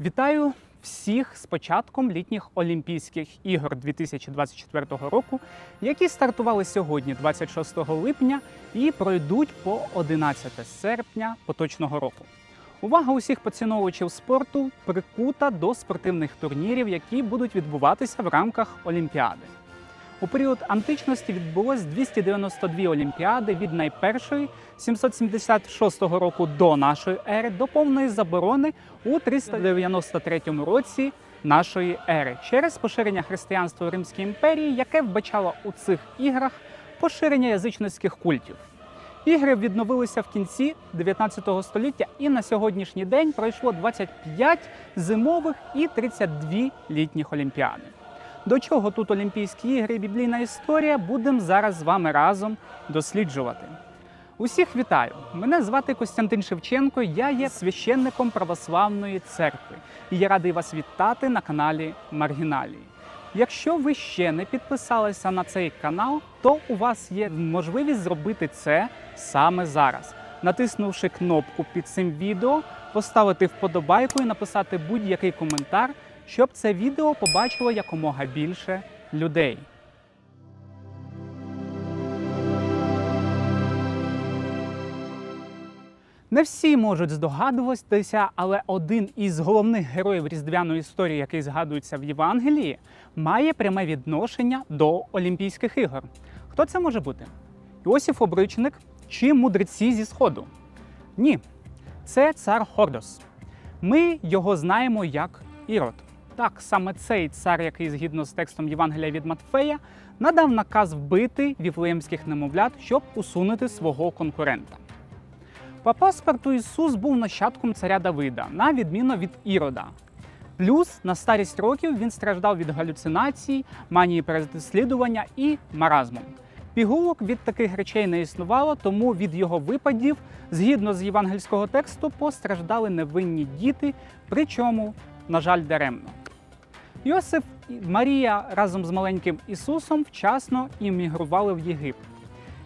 Вітаю всіх з початком літніх Олімпійських ігор 2024 року, які стартували сьогодні, 26 липня, і пройдуть по 11 серпня поточного року. Увага усіх поціновувачів спорту прикута до спортивних турнірів, які будуть відбуватися в рамках Олімпіади. У період античності відбулось 292 олімпіади від найпершої 776 року до нашої ери до повної заборони у 393 році нашої ери через поширення християнства в Римській імперії, яке вбачало у цих іграх поширення язичницьких культів. Ігри відновилися в кінці 19 століття, і на сьогоднішній день пройшло 25 зимових і 32 літніх олімпіади. До чого тут Олімпійські ігри і біблійна історія, будемо зараз з вами разом досліджувати. Усіх вітаю! Мене звати Костянтин Шевченко, я є священником православної церкви і я радий вас вітати на каналі Маргіналії. Якщо ви ще не підписалися на цей канал, то у вас є можливість зробити це саме зараз, натиснувши кнопку під цим відео, поставити вподобайку і написати будь-який коментар, щоб це відео побачило якомога більше людей. Не всі можуть здогадуватися, але один із головних героїв різдвяної історії, який згадується в Євангелії, має пряме відношення до Олімпійських ігор. Хто це може бути? Іосиф Обручник чи мудреці зі Сходу? Ні, це цар Хордос. Ми його знаємо як Ірод. Так, саме цей цар, який згідно з текстом Євангелія від Матфея, надав наказ вбити віфлеємських немовлят, щоб усунути свого конкурента. По паспорту Ісус був нащадком царя Давида, на відміну від Ірода. Плюс на старість років він страждав від галюцинацій, манії переслідування і маразму. Пігулок від таких речей не існувало, тому від його випадів, згідно з євангельського тексту, постраждали невинні діти, причому, на жаль, даремно. Йосип і Марія разом з маленьким Ісусом вчасно іммігрували в Єгипет.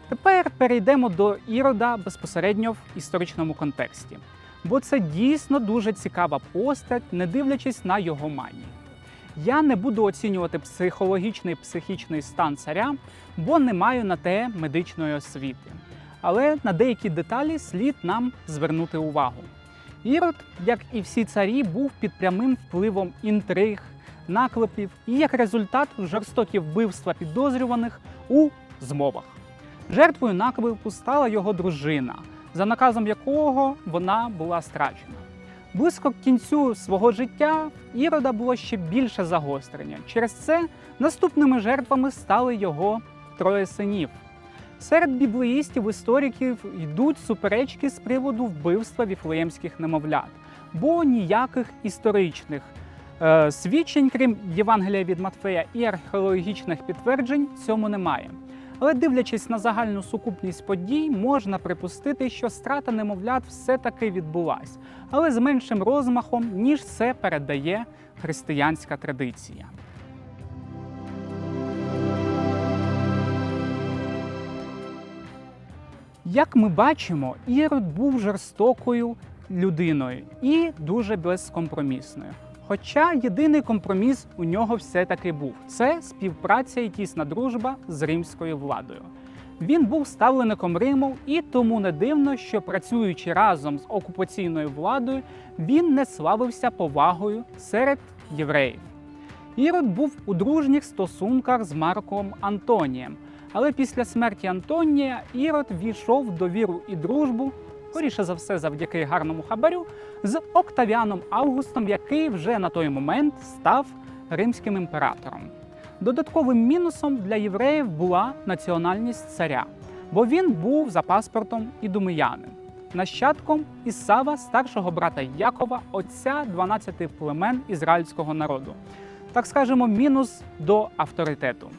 Тепер перейдемо до Ірода безпосередньо в історичному контексті, бо це дійсно дуже цікава постать, не дивлячись на його манії. Я не буду оцінювати психологічний психічний стан царя, бо не маю на те медичної освіти. Але на деякі деталі слід нам звернути увагу. Ірод, як і всі царі, був під прямим впливом інтриг, наклепів і як результат жорстокі вбивства підозрюваних у змовах. Жертвою наклепу стала його дружина, за наказом якого вона була страчена. Близько к кінцю свого життя Ірода було ще більше загострення. Через це наступними жертвами стали його троє синів. Серед біблеїстів істориків йдуть суперечки з приводу вбивства віфлеємських немовлят, бо ніяких історичних свідчень, крім Євангелія від Матфея і археологічних підтверджень, цьому немає. Але дивлячись на загальну сукупність подій, можна припустити, що страта немовлят все-таки відбулась, але з меншим розмахом, ніж це передає християнська традиція. Як ми бачимо, Ірод був жорстокою людиною і дуже безкомпромісною. Хоча єдиний компроміс у нього все-таки був це співпраця і тісна дружба з римською владою. Він був ставлеником Риму, і тому не дивно, що працюючи разом з окупаційною владою, він не славився повагою серед євреїв. Ірод був у дружніх стосунках з Марком Антонієм, але після смерті Антонія Ірод війшов в довіру і дружбу, скоріше за все, завдяки гарному хабарю, з Октавіаном Августом, який вже на той момент став римським імператором. Додатковим мінусом для євреїв була національність царя, бо він був за паспортом ідумеянин, нащадком Ісава, старшого брата Якова, отця 12 племен ізраїльського народу. Так скажемо, мінус до авторитету.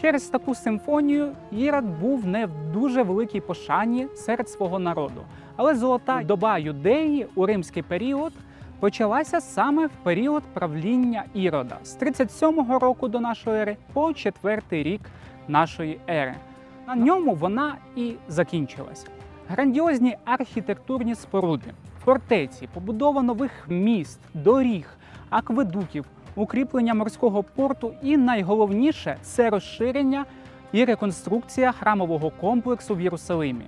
Через таку симфонію Ірод був не в дуже великій пошані серед свого народу. Але золота доба юдеї у римський період почалася саме в період правління Ірода з 37-го року до нашої ери по 4-й рік нашої ери. На ньому вона і закінчилася. Грандіозні архітектурні споруди, фортеці, побудова нових міст, доріг, акведуків, укріплення морського порту і найголовніше це розширення і реконструкція храмового комплексу в Єрусалимі,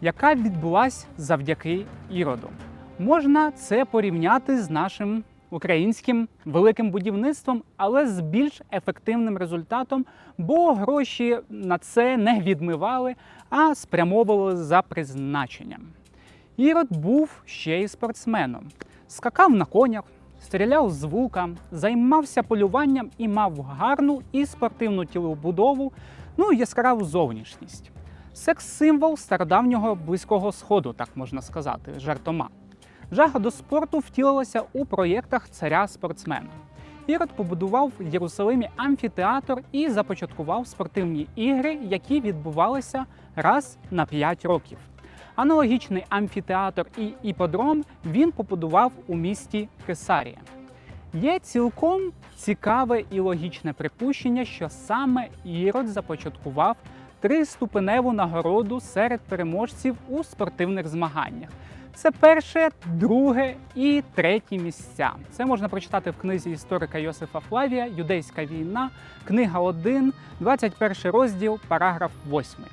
яка відбулася завдяки Іроду. Можна це порівняти з нашим українським великим будівництвом, але з більш ефективним результатом, бо гроші на це не відмивали, а спрямовували за призначенням. Ірод був ще й спортсменом, скакав на конях, стріляв з лука, займався полюванням і мав гарну і спортивну тілобудову, ну і яскраву зовнішність. Секс-символ стародавнього близького сходу, так можна сказати, жартома. Жага до спорту втілилася у проєктах царя спортсмена. Ірод побудував в Єрусалимі амфітеатр і започаткував спортивні ігри, які відбувалися раз на 5 років. Аналогічний амфітеатр і іподром він побудував у місті Кесарія. Є цілком цікаве і логічне припущення, що саме Ірод започаткував триступеневу нагороду серед переможців у спортивних змаганнях. Це перше, друге і третє місця. Це можна прочитати в книзі історика Йосифа Флавія Юдейська війна, книга 1, 21 розділ, параграф 8.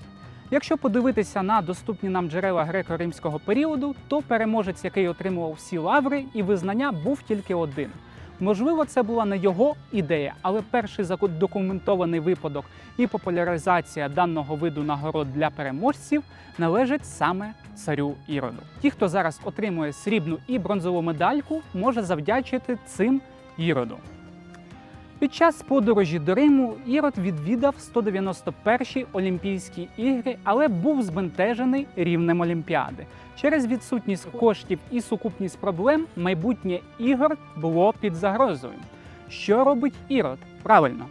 Якщо подивитися на доступні нам джерела греко-римського періоду, то переможець, який отримував всі лаври і визнання, був тільки один. Можливо, це була не його ідея, але перший задокументований випадок і популяризація даного виду нагород для переможців належить саме царю Іроду. Ті, хто зараз отримує срібну і бронзову медальку, може завдячити цим Іроду. Під час подорожі до Риму Ірод відвідав 191-ті Олімпійські ігри, але був збентежений рівнем Олімпіади. Через відсутність коштів і сукупність проблем майбутнє ігор було під загрозою. Що робить Ірод? Правильно,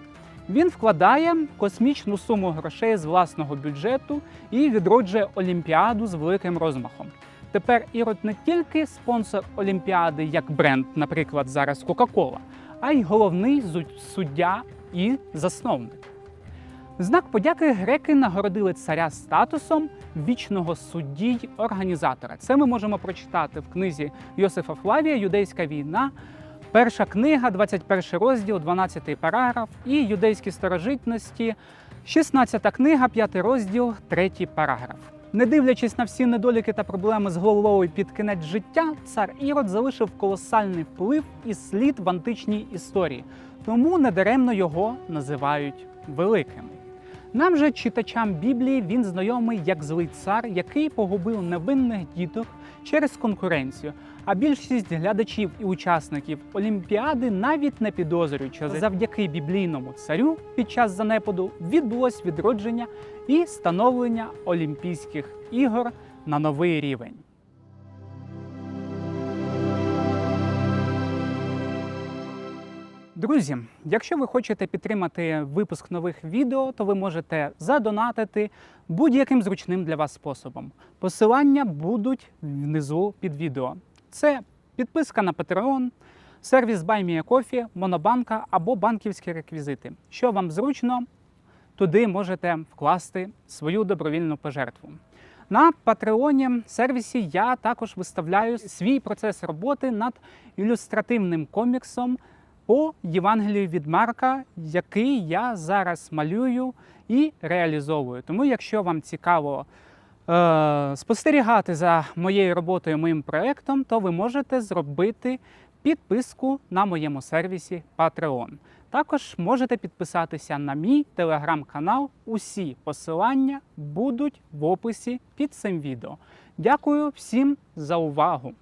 він вкладає космічну суму грошей з власного бюджету і відроджує Олімпіаду з великим розмахом. Тепер Ірод не тільки спонсор Олімпіади як бренд, наприклад, зараз Кока-Кола, а й головний суддя і засновник. Знак подяки греки нагородили царя статусом вічного судді й організатора. Це ми можемо прочитати в книзі Йосифа Флавія Юдейська війна, перша книга, 21 розділ, 12 параграф, і юдейські старожитності, 16 книга, 5 розділ, 3 параграф. Не дивлячись на всі недоліки та проблеми з головою під кінець життя, цар Ірод залишив колосальний вплив і слід в античній історії, тому недаремно його називають великим. Нам же, читачам Біблії, він знайомий як злий цар, який погубив невинних діток через конкуренцію. А більшість глядачів і учасників Олімпіади навіть не підозрюють, що завдяки біблійному царю під час занепаду відбулось відродження і становлення Олімпійських ігор на новий рівень. Друзі, якщо ви хочете підтримати випуск нових відео, то ви можете задонатити будь-яким зручним для вас способом. Посилання будуть внизу під відео. Це підписка на Patreon, сервіс BuyMeACoffee, Монобанка або банківські реквізити. Що вам зручно, туди можете вкласти свою добровільну пожертву. На Патреоні сервісі я також виставляю свій процес роботи над ілюстративним коміксом по Євангелію від Марка, який я зараз малюю і реалізовую. Тому, якщо вам цікаво е, спостерігати за моєю роботою, моїм проектом, то ви можете зробити підписку на моєму сервісі Patreon. Також можете підписатися на мій телеграм-канал. Усі посилання будуть в описі під цим відео. Дякую всім за увагу!